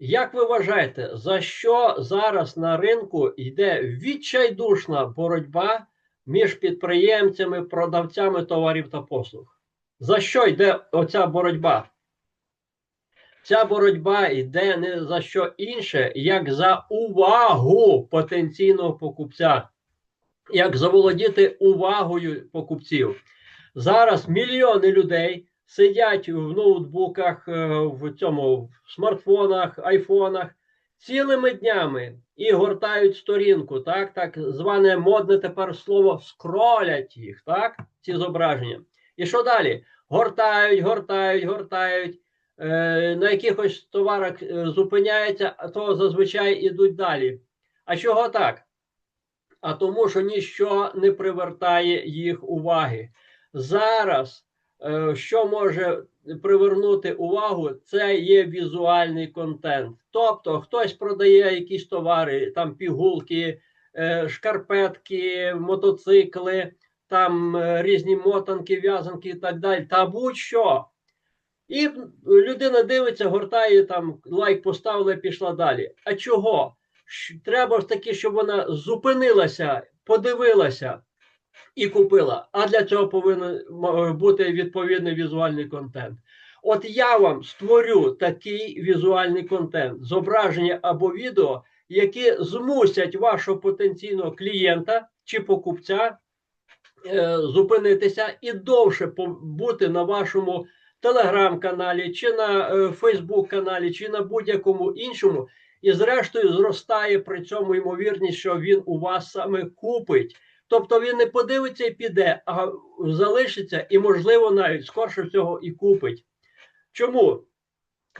Як ви вважаєте, за що зараз на ринку йде відчайдушна боротьба між підприємцями, продавцями товарів та послуг? За що йде оця боротьба? Ця боротьба йде не за що інше, як за увагу потенційного покупця, як заволодіти увагою покупців. Зараз мільйони людей сидять в ноутбуках, е, в цьому в смартфонах, айфонах цілими днями і гортають сторінку, так, так зване модне тепер слово скролять їх, так, ці зображення. І що далі? Гортають, гортають, гортають. Е, на якихось товарах е, зупиняються, а то зазвичай ідуть далі. А чого так? А тому, що ніщо не привертає їх уваги. Зараз що може привернути увагу, це є візуальний контент. Тобто хтось продає якісь товари, там пігулки, е, шкарпетки, мотоцикли, там е, різні мотанки, в'язанки і так далі, та будь-що. І людина дивиться, гортає там лайк поставила, пішла далі. А чого? Треба ж таки, щоб вона зупинилася, подивилася і купила. А для цього повинен бути відповідний візуальний контент. От я вам створю такий візуальний контент, зображення або відео, які змусять вашого потенційного клієнта чи покупця е, зупинитися і довше бути на вашому телеграм-каналі, чи на е, Фейсбук-каналі, чи на будь-якому іншому. І, зрештою, зростає при цьому ймовірність, що він у вас саме купить. Тобто він не подивиться і піде, а залишиться і, можливо, навіть скорше всього і купить. Чому?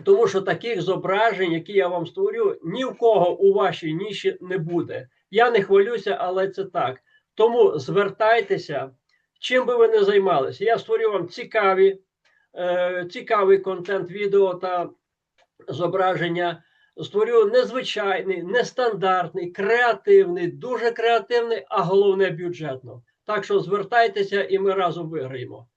Тому що таких зображень, які я вам створю, ні в кого у вашій ніші не буде. Я не хвалюся, але це так. Тому звертайтеся, чим би ви не займалися. Я створю вам цікаві, е, цікавий контент, відео та зображення створю незвичайний, нестандартний, креативний, дуже креативний, а головне бюджетно. Так що звертайтеся, і ми разом виграємо.